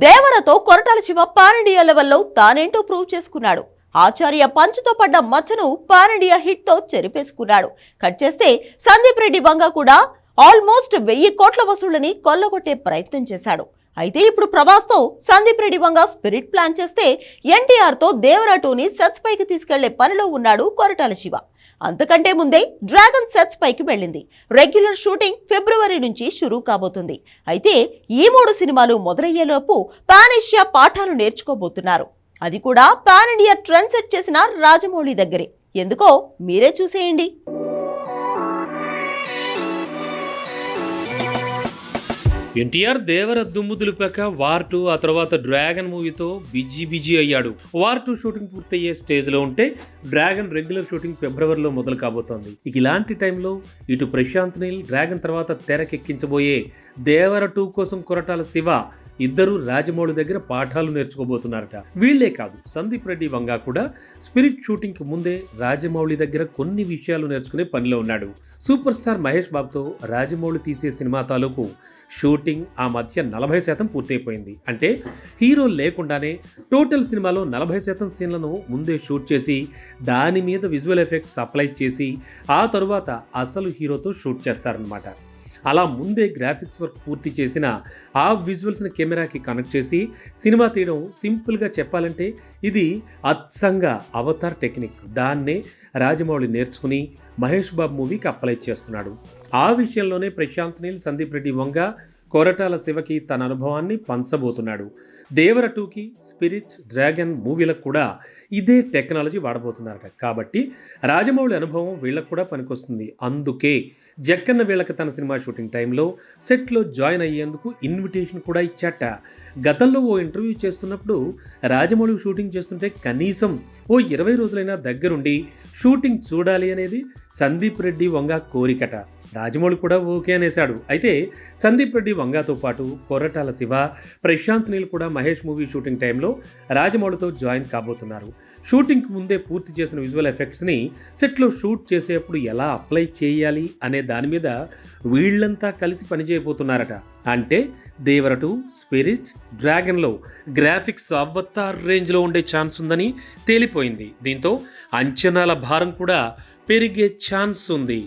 దేవరతో Koratala Shiva pan లెవెల్లో తానేంటో prove చేసుకున్నాడు. ఆచార్య పంచుతో పడ్డ మచ్చను పాన్ హిట్తో చెరిపేసుకున్నాడు. కట్ చేస్తే సందీప్ రెడ్డి బంగా కూడా ఆల్మోస్ట్ వెయ్యి కోట్ల వసూళ్ళని కొల్లగొట్టే ప్రయత్నం చేశాడు. అయితే ఇప్పుడు ప్రభాస్తో సందీప్ రెడ్డి వంగ స్పిరిట్ ప్లాన్ చేస్తే ఎన్టీఆర్తో దేవరా టూని సెట్స్ పైకి తీసుకెళ్ళే పనిలో ఉన్నాడు కొరటాల శివ. అంతకంటే ముందే డ్రాగన్ సెట్స్ పైకి వెళ్ళింది. రెగ్యులర్ షూటింగ్ ఫిబ్రవరి నుంచి షురూ కాబోతుంది. అయితే ఈ మూడు సినిమాలు మొదలయ్యేలోపు పానేషియా పాఠాలు నేర్చుకోబోతున్నారు. అది కూడా పాన్ ఇండియా ట్రెండ్ సెట్ చేసిన రాజమౌళి దగ్గరే. ఎందుకో మీరే చూసేయండి. ఎన్టీఆర్ దేవర దుమ్ము వార్ టూ ఆ తర్వాత డ్రాగన్ మూవీతో బిజీ బిజీ అయ్యాడు. వార్ టూ షూటింగ్ పూర్తయ్యే స్టేజ్లో ఉంటే డ్రాగన్ రెగ్యులర్ షూటింగ్ ఫిబ్రవరిలో మొదలు కాబోతోంది. ఇక ఇలాంటి టైంలో ఇటు ప్రశాంత్ నీల్ డ్రాగన్ తర్వాత తెరకెక్కించబోయే దేవర టూ కోసం కొరటాల శివ ఇద్దరు రాజమౌళి దగ్గర పాఠాలు నేర్చుకోబోతున్నారట. వీళ్ళే కాదు సందీప్ రెడ్డి వంగా కూడా స్పిరిట్ షూటింగ్కి ముందే రాజమౌళి దగ్గర కొన్ని విషయాలు నేర్చుకునే పనిలో ఉన్నాడు. సూపర్ స్టార్ మహేష్ బాబుతో రాజమౌళి తీసే సినిమా తాలూకు షూటింగ్ ఆ మధ్య నలభై శాతం పూర్తయిపోయింది. అంటే హీరో లేకుండానే టోటల్ సినిమాలో నలభై శాతం సీన్లను ముందే షూట్ చేసి దాని మీద విజువల్ ఎఫెక్ట్స్ అప్లై చేసి ఆ తరువాత అసలు హీరోతో షూట్ చేస్తారనమాట అలా ముందే గ్రాఫిక్స్ వర్క్ పూర్తి చేసిన ఆ విజువల్స్ని కెమెరాకి కనెక్ట్ చేసి సినిమా తీయడం సింపుల్గా చెప్పాలంటే ఇది అత్సంగా అవతార్ టెక్నిక్. దాన్నే రాజమౌళి నేర్చుకుని మహేష్ బాబు మూవీకి అప్లై చేస్తున్నాడు. ఆ విషయంలోనే ప్రశాంత్ నీల్ సందీప్ రెడ్డి వంగ కొరటాల శివకి తన అనుభవాన్ని పంచబోతున్నాడు. దేవర టూకి స్పిరిట్ డ్రాగన్ మూవీలకు కూడా ఇదే టెక్నాలజీ వాడబోతున్నారట. కాబట్టి రాజమౌళి అనుభవం వీళ్ళకు కూడా పనికొస్తుంది. అందుకే జక్కన్న వీళ్ళకి తన సినిమా షూటింగ్ టైంలో సెట్లో జాయిన్ అయ్యేందుకు ఇన్విటేషన్ కూడా ఇచ్చాట గతంలో ఓ ఇంటర్వ్యూ చేస్తున్నప్పుడు రాజమౌళి షూటింగ్ చేస్తుంటే కనీసం ఓ ఇరవై రోజులైనా దగ్గరుండి షూటింగ్ చూడాలి అనేది సందీప్ రెడ్డి వంగ కోరికట. రాజమౌళి కూడా ఓకే అనేశాడు. అయితే సందీప్ రెడ్డి వంగాతో పాటు కొరటాల శివ ప్రశాంత్ నీల్ కూడా మహేష్ మూవీ షూటింగ్ టైంలో రాజమౌళితో జాయిన్ కాబోతున్నారు. షూటింగ్కి ముందే పూర్తి చేసిన విజువల్ ఎఫెక్ట్స్ని సెట్లో షూట్ చేసేప్పుడు ఎలా అప్లై చేయాలి అనే దాని మీద వీళ్ళంతా కలిసి పనిచేయబోతున్నారట. అంటే దేవరటు స్పిరిట్ డ్రాగన్లో గ్రాఫిక్స్ అవతార్ రేంజ్లో ఉండే ఛాన్స్ ఉందని తేలిపోయింది. దీంతో అంచనాల భారం కూడా పెరిగే ఛాన్స్ ఉంది.